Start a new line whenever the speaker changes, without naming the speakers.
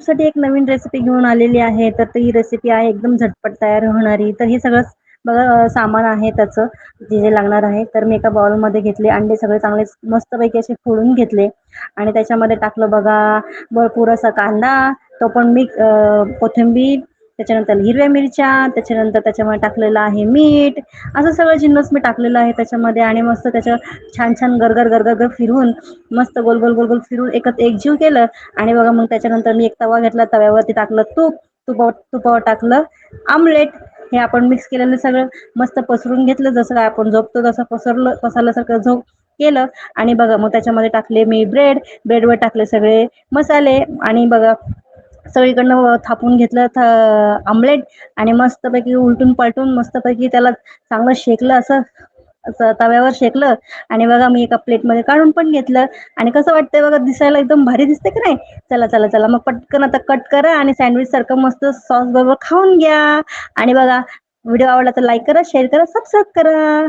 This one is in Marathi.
साठी एक नवीन रेसिपी घेऊन आलेली आहे. तर ती रेसिपी आहे एकदम झटपट तयार होणारी. तर हे सगळं बघा सामान आहे त्याचं जे जे लागणार आहे. तर मी एका बाउलमध्ये घेतले अंडे सगळे चांगले मस्तपैकी असे फोडून घेतले. आणि त्याच्यामध्ये टाकलं बघा भरपूर असा कांदा तो पण मी कोथिंबीर त्याच्यानंतर हिरव्या मिरच्या त्याच्यानंतर त्याच्यामध्ये टाकलेलं आहे मीठ असं सगळं जिन्नस मी टाकलेलं आहे त्याच्यामध्ये आणि मस्त त्याच्या छान छान गरगर गरगर फिरवून मस्त गोल गोल गोल गोल फिरून एकच एकजीव केलं आणि बघा मग त्याच्यानंतर मी एक तवा घेतला तव्यावरती टाकलं तूप तुपावर तुपावर टाकलं आमलेट हे आपण मिक्स केलेलं सगळं मस्त पसरून घेतलं जसं काय आपण झोपतो तसं पसरलं पसरल्यासारखं झोप केलं आणि बघा मग त्याच्यामध्ये टाकले मी ब्रेड ब्रेडवर टाकले सगळे मसाले आणि बघा सगळीकडनं थापून घेतलं आमलेट आणि मस्तपैकी उलटून पलटून मस्तपैकी त्याला चांगलं शेकलं असं असं तव्यावर शेकलं आणि बघा मी एका प्लेटमध्ये काढून पण घेतलं. आणि कसं वाटतंय बघा दिसायला एकदम भारी दिसते की नाही? चला चला चला मग पटकन आता कट करा आणि सँडविच सारखं मस्त सॉस बरोबर खाऊन घ्या. आणि बघा व्हिडिओ आवडला तर लाईक करा शेअर करा सबस्क्राईब करा.